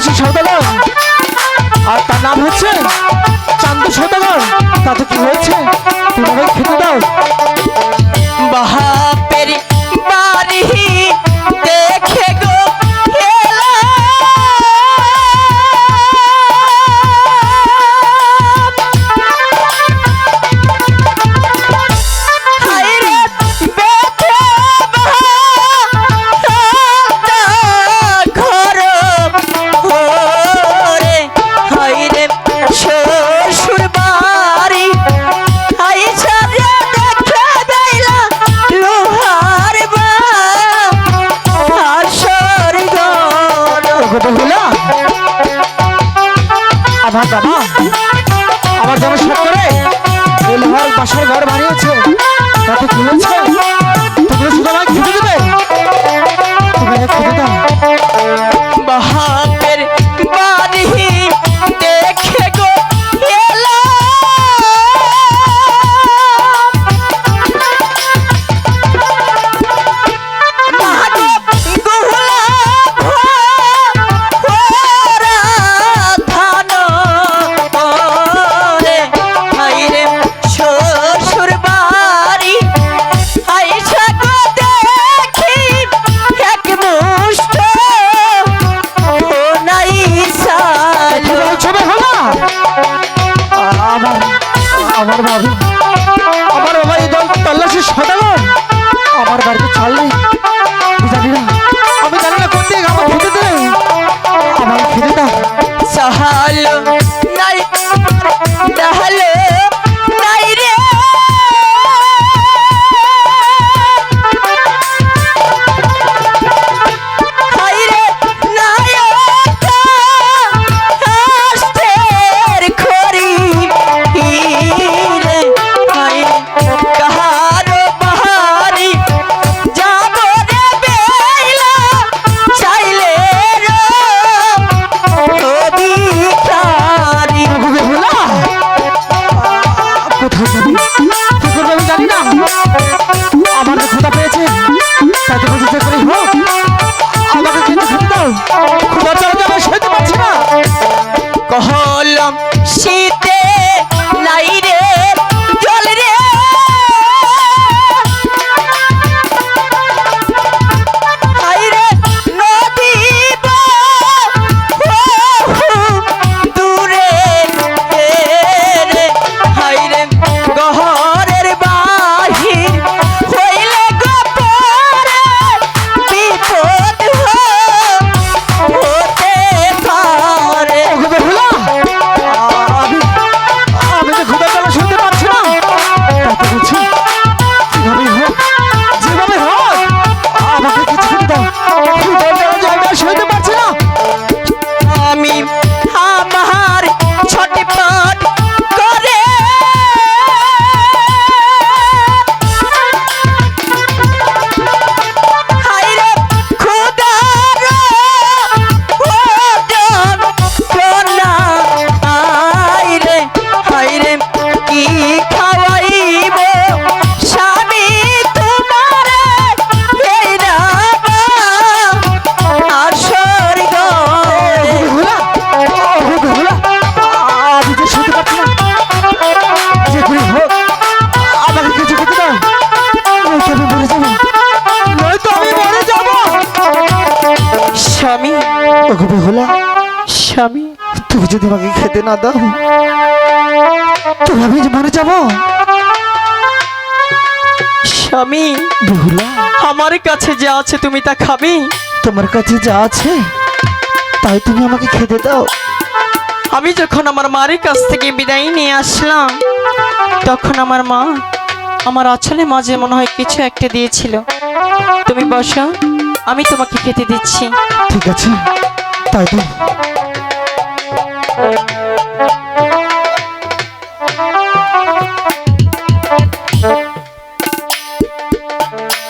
তল্লাশি সৌদাগর আর তার নাম হচ্ছে চান্দু সৌদাগর। তাতে কি হয়েছে? তুমি খেতে দাও। বাহাপের আমার বাবা আমার যেন সব করে বাসার ঘর বানিয়েছে তাতে কি হয়েছে আমার বাবু আমার বাবা এই দল তল্লাশি সদাগর আমার বাড়িতে ছাড়লে জানি না। আমি জানি না কোন আমার খেতে আমার খেতে না সাহালো আমি জানি না। আমাদের যে পেয়েছে। স্বামী। ওগো বেহুলা স্বামী। তুমি যদি আমাকে খেতে না দাও তবে আমি মরে যাব? স্বামী বেহুলা। আমার কাছে যা আছে তুমি তা খাবে। তোমার কাছে যা আছে তাই তুমি আমাকে খেতে দাও। আমি যখন আমার মায়ের কাছ থেকে বিদায় নিয়ে আসলাম তখন আমার মা আমার আঁচলে মাঝে মনে হয় কিছু একটা দিয়েছিল। তুমি বসো আমি তোমাকে খেতে দিচ্ছি। ঠিক আছে তাই তো।